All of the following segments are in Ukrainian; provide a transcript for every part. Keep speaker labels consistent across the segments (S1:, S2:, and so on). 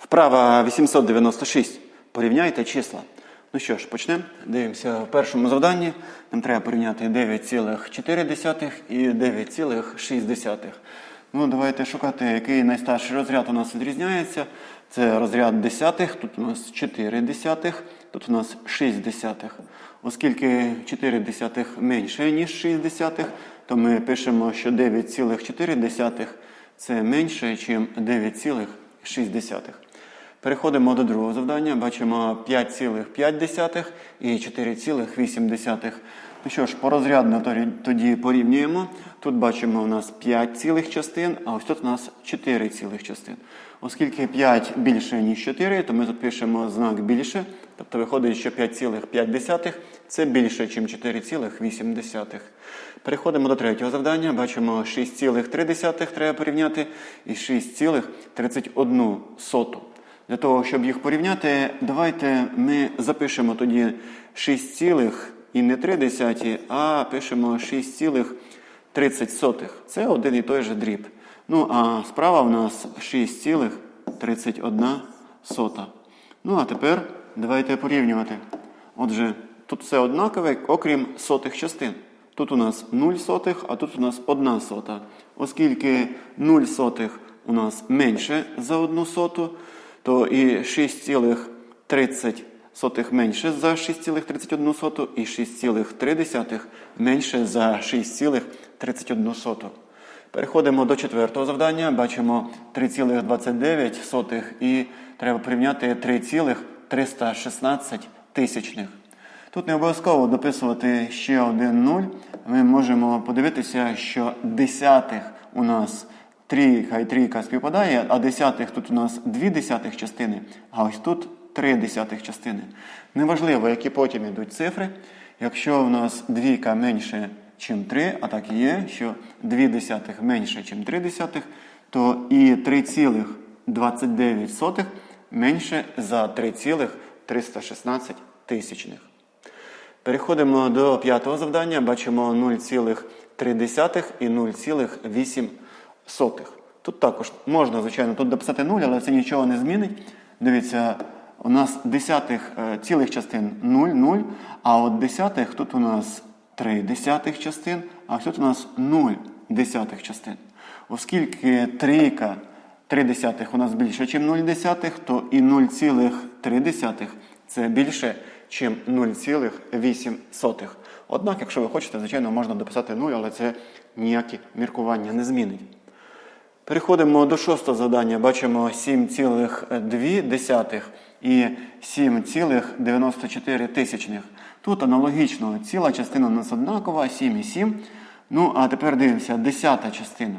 S1: Вправа 896. Порівняйте числа. Ну що ж, почнемо. Дивимося в першому завданні. Нам треба порівняти 9,4 і 9,6. Ну, давайте шукати, який найстарший розряд у нас відрізняється. Це розряд десятих, тут у нас 4 десятих, тут у нас 6 десятих. Оскільки 4 десятих менше, ніж 6 десятих, то ми пишемо, що 9,4 це менше, ніж 9,6. Переходимо до другого завдання. Бачимо 5,5 і 4,8. Ну що ж, порозрядно тоді порівнюємо. Тут бачимо у нас 5 цілих частин, а ось тут у нас 4 цілих частин. Оскільки 5 більше, ніж 4, то ми тут пишемо знак більше. Тобто виходить, що 5,5 це більше, ніж 4,8. Переходимо до третього завдання. Бачимо 6,3 треба порівняти і 6,31 соту. Для того, щоб їх порівняти, давайте ми запишемо тоді 6 цілих і не 3 десяті, а пишемо 6,30. Це один і той же дріб. Ну, а справа в нас 6,31 сота. Ну, а тепер давайте порівнювати. Отже, тут все однакове, окрім сотих частин. Тут у нас 0 сотих, а тут у нас 1 сота. Оскільки 0 сотих у нас менше за 1 соту, то і 6,30 менше за 6,31 соту, і 6,3 менше за 6,31. Переходимо до четвертого завдання. Бачимо 3,29 і треба порівняти 3,316 тисячних. Тут не обов'язково дописувати ще один нуль. Ми можемо подивитися, що десятих у нас трійка і трійка співпадає, а десятих тут у нас дві десятих частини, а ось тут три десятих частини. Неважливо, які потім йдуть цифри. Якщо у нас двійка менше, ніж 3, а так і є, що 2 десятих менше, ніж 3 десятих, то і 3,29 менше за 3,316 тисячних. Переходимо до п'ятого завдання. Бачимо 0,3 і 0,8. Тут також можна, звичайно, тут дописати 0, але це нічого не змінить. Дивіться, у нас десятих е, цілих частин 0, 0, а от десятих тут у нас 3 десятих частин, а тут у нас 0 десятих частин. Оскільки трійка 3 десятих у нас більше, ніж 0 десятих, то і 0,3 це більше, ніж 0,8. Однак, якщо ви хочете, звичайно, можна дописати 0, але це ніякі міркування не змінить. Переходимо до шостого завдання. Бачимо 7,2 і 7,94 тисячних. Тут аналогічно ціла частина у нас однакова, 7,7. Ну, а тепер дивимося, десята частина.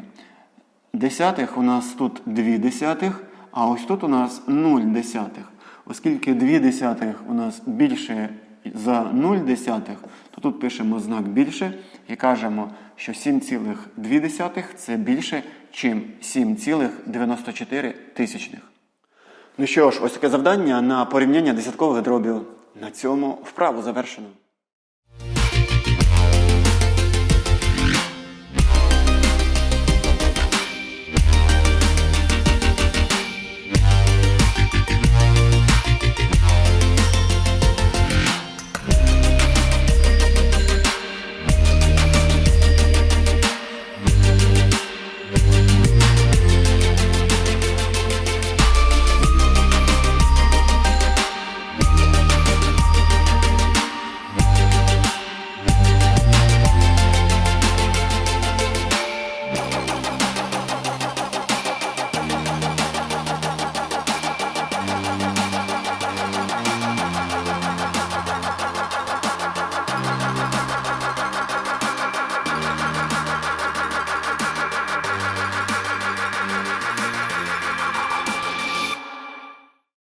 S1: Десятих у нас тут 2 десятих, а ось тут у нас 0 десятих. Оскільки 2 десятих у нас більше за 0 десятих, то тут пишемо знак більше і кажемо, що 7,2 це більше, ніж 7,94 тисячних. Ну що ж, ось таке завдання на порівняння десяткових дробів. На цьому вправу завершено.